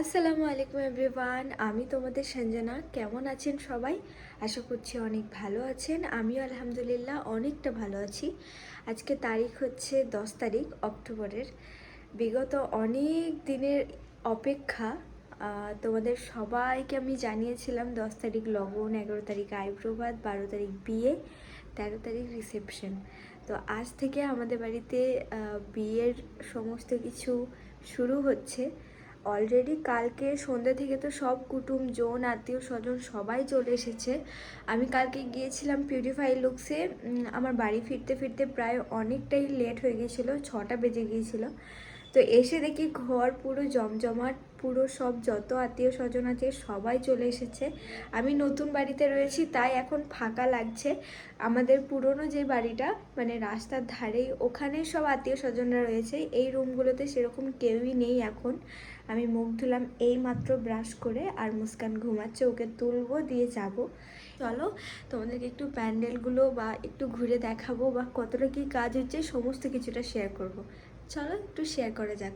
আসসালামু আলাইকুম এভরিওয়ান, আমি তোমাদের সঞ্জনা। কেমন আছেন সবাই? আশা করছি অনেক ভালো আছেন। আমিও আলহামদুলিল্লাহ অনেকটা ভালো আছি। আজকে তারিখ হচ্ছে দশ তারিখ, অক্টোবরের। বিগত অনেক দিনের অপেক্ষা তোমাদের সবাইকে আমি জানিয়েছিলাম, দশ তারিখ লগন, এগারো তারিখ আইব্রোবাদ, বারো তারিখ বিয়ে, তেরো তারিখ রিসেপশন। তো আজ থেকে আমাদের বাড়িতে বিয়ের সমস্ত কিছু শুরু হচ্ছে। অলরেডি কালকে সন্ধ্যা থেকে তো সব কুটুম, জোন, আত্মীয় স্বজন সবাই চলে এসেছে। আমি কালকে গিয়েছিলাম পিউরিফাই লুকসে আমার বাড়ি ফিরতে ফিরতে প্রায় অনেকটাই লেট হয়ে গিয়েছিল, ছটা বেজে গিয়েছিল। তো এসে দেখি ঘর পুরো জমজমাট। পুরো সব যত আত্মীয় স্বজন আছে সবাই চলে এসেছে। আমি নতুন বাড়িতে রয়েছি, তাই এখন ফাঁকা লাগছে। আমাদের পুরনো যে বাড়িটা মানে রাস্তার ধারেই, ওখানে সব আত্মীয় স্বজনরা রয়েছে। এই রুমগুলোতে সেরকম কেউই নেই এখন। আমি মুখ ধুলাম এই মাত্র ব্রাশ করে আর মুস্কান ঘুমাচ্ছে, ওকে তুলবো, দিয়ে যাব। চলো, তোমাদেরকে একটু প্যান্ডেলগুলো বা একটু ঘুরে দেখাবো বা কতটা কী কাজ হচ্ছে, সমস্ত কিছুটা শেয়ার করব। চলো, একটু শেয়ার করা যাক।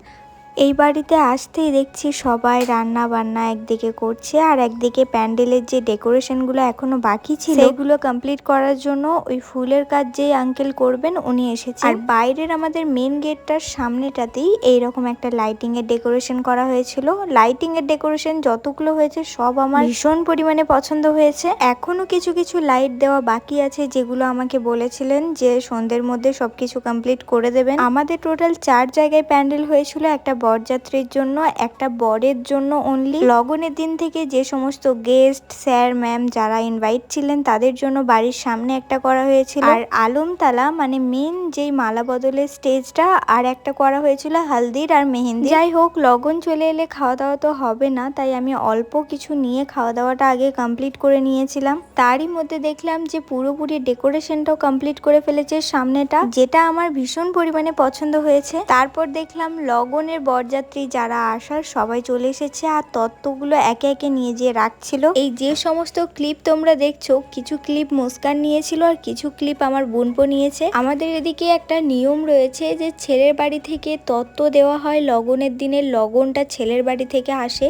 এই বাড়িতে আসতেই দেখছি সবাই রান্না বান্না একদিকে করছে আর একদিকে প্যান্ডেলের যে ডেকোরেশনগুলো এখনও বাকি ছিল সেগুলো কমপ্লিট করার জন্য ওই ফুলের কাজ যে আঙ্কেল করবেন উনি এসেছে আর বাইরের আমাদের মেন গেটটার সামনেটাতেই এইরকম একটা লাইটিং এর ডেকোরেশন করা হয়েছিল। লাইটিং এর ডেকোরেশন যতগুলো হয়েছে সব আমার ভীষণ পরিমাণে পছন্দ হয়েছে। এখনও কিছু কিছু লাইট দেওয়া বাকি আছে যেগুলো আমাকে বলেছিলেন যে সন্ধ্যের মধ্যে সবকিছু কমপ্লিট করে দেবেন। আমাদের টোটাল চার জায়গায় প্যান্ডেল হয়েছিল একটা বরযাত্রীর জন্য, একটা বরের জন্য অনলি লগনের দিন থেকে যে সমস্ত গেস্ট স্যার ম্যাম যারা ইনভাইট ছিলেন, তাদের জন্য বাড়ির সামনে একটা করা হয়েছিল। আর আলমতালা মানে মেন যেই মালা বদলের স্টেজটা আর একটা করা হয়েছিল হালদির আর মেহেন্দি যাই হোক, লগন চলে এলে খাওয়া দাওয়া তো হবে না, তাই আমি অল্প কিছু নিয়ে খাওয়া দাওয়াটা আগে কমপ্লিট করে নিয়েছিলাম। তারই মধ্যে দেখলাম যে পুরোপুরি ডেকোরেশনটাও কমপ্লিট করে ফেলেছে সামনেটা, যেটা আমার ভীষণ পরিমাণে পছন্দ হয়েছে। তারপর দেখলাম লগনের বরযাত্রী যারা আসার সবাই চলে এসেছে আর তত্ত্বগুলো একে একে নিয়ে যেয়ে রাখছিল। এই যে সমস্ত ক্লিপ তোমরা দেখছ, কিছু ক্লিপ মুস্কান নিয়েছিল আর কিছু ক্লিপ আমার বোনপো নিয়েছে। আমাদের এদিকে একটা নিয়ম রয়েছে যে ছেলের বাড়ি থেকে তত্ত্ব দেওয়া হয়, লগনের দিনে লগনটা ছেলের বাড়ি থেকে আসে।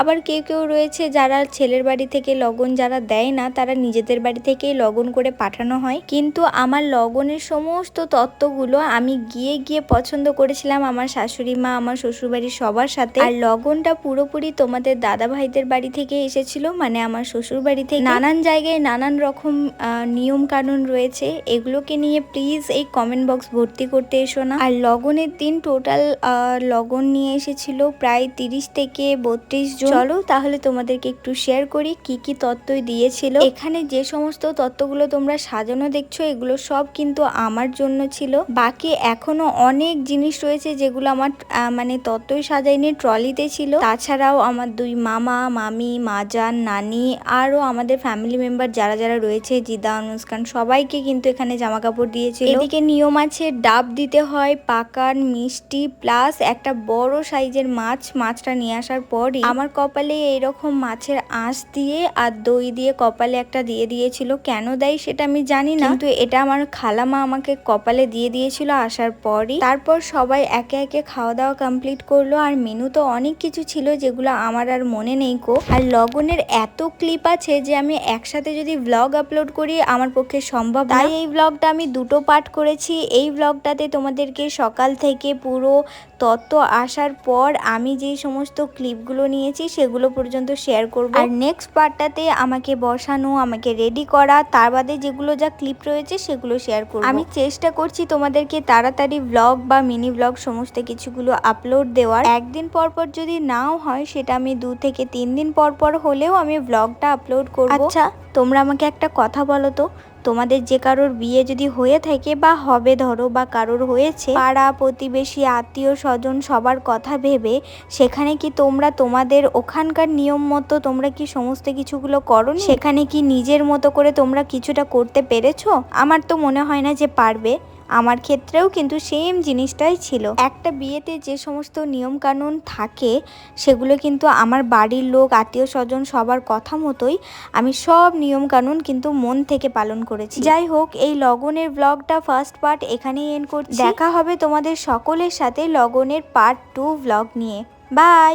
আবার কেউ কেউ রয়েছে যারা ছেলের বাড়ি থেকে লগন যারা দেয় না, তারা নিজেদের বাড়ি থেকেই লগন করে পাঠানো হয়। কিন্তু আমার লগনের সমস্ত তত্ত্বগুলো আমি গিয়ে গিয়ে পছন্দ করেছিলাম। আমার শাশুড়ি মা, আমার শ্বশুরবাড়ির সবার সাথে। আর লগনটা পুরোপুরি তোমাদের দাদা ভাইদের বাড়ি থেকে এসেছিল মানে আমার শ্বশুর বাড়ি থেকে। নানান জায়গায় নানান রকম নিয়ম কানুন রয়েছে। এগুলোকে নিয়ে প্লিজ এই কমেন্ট বক্স ভর্তি করতে এসো না। আর লগনের দিন টোটাল লগন নিয়ে এসেছিল প্রায় তিরিশ থেকে বত্রিশ জন। চলো তাহলে তোমাদেরকে একটু শেয়ার করি কি কি তত্ত্বই দিয়েছিল। এখানে যে সমস্ত তত্ত্বগুলো তোমরা সাজানো দেখছ এগুলো সব কিন্তু আমার জন্য ছিল। বাকি এখনও অনেক জিনিস রয়েছে যেগুলো আমার আহ, মানে তত্ত্বই সাজাইনি ট্রলিতে ছিল। তাছাড়াও আমার দুই মামা, মামি মাজান নানি, আরও আমাদের ফ্যামিলি মেম্বার যারা যারা রয়েছে, জিদা মুস্কান সবাইকে কিন্তু এখানে জামা কাপড় দিয়েছিল। এদিকে নিয়ম আছে, ডাব দিতে হয় পাকান মিষ্টি প্লাস একটা বড় সাইজের মাছ, মাছটা নিয়ে আসার পরই আমার কপালে এইরকম মাছের আঁশ দিয়ে আর দই দিয়ে কপালে একটা দিয়ে দিয়েছিল। কেন দেয় সেটা আমি জানি না, কিন্তু এটা আমার খালামা আমাকে কপালে দিয়ে দিয়েছিল আসার পরই। তারপর সবাই একে একে খাওয়া দাওয়া কমপ্লিট করল। আর মেনু তো অনেক কিছু ছিল যেগুলো আমার আর মনে নেই কো আর লগনের এত ক্লিপ আছে যে আমি একসাথে যদি ব্লগ আপলোড করি আমার পক্ষে সম্ভব তাই এই ব্লগটা আমি দুটো পার্ট করেছি। এই ব্লগটাতে তোমাদেরকে সকাল থেকে পুরো তত্ত্ব আসার পর আমি যেই সমস্ত ক্লিপগুলো নিয়েছি সেগুলো পর্যন্ত শেয়ার করব। আর নেক্সট পার্টটাতে আমাকে বসানো, আমাকে রেডি করা, তার বাদে যেগুলো যা ক্লিপ রয়েছে সেগুলো শেয়ার করব। আমি চেষ্টা করছি তোমাদেরকে তাড়াতাড়ি ব্লগ বা মিনি ব্লগ সমস্ত কিছুগুলো আপলোড দেওয়ার একদিন পর পর যদি নাও হয়, সেটা আমি দু থেকে তিন দিন পর পর হলেও আমি ব্লগটা আপলোড করব। আচ্ছা তোমরা আমাকে একটা কথা বলো তো? তোমাদের যে কারোর বিয়ে যদি হয়ে থাকে বা হবে ধরো বা কারোর হয়েছে, পাড়া, প্রতিবেশী, আত্মীয়, স্বজন সবার কথা ভেবে, সেখানে কি তোমরা তোমাদের ওখানকার নিয়ম মতো তোমরা কি সমস্ত কিছুগুলো করো সেখানে কি নিজের মতো করে তোমরা কিছুটা করতে পেরেছ? আমার তো মনে হয় না যে পারবে। আমার ক্ষেত্রেও কিন্তু সেম জিনিসটাই ছিল। একটা বিয়েতে যে সমস্ত নিয়ম কানুন থাকে সেগুলো কিন্তু আমার বাড়ির লোক আত্মীয় স্বজন সবার কথা মতোই আমি সব নিয়ম কানুন কিন্তু মন থেকে পালন করেছি। যাই হোক এই লগনের ব্লগটা ফার্স্ট পার্ট এখানেই এন্ড করছি। দেখা হবে তোমাদের সকলের সাথে লগনের পার্ট টু ব্লগ নিয়ে। বাই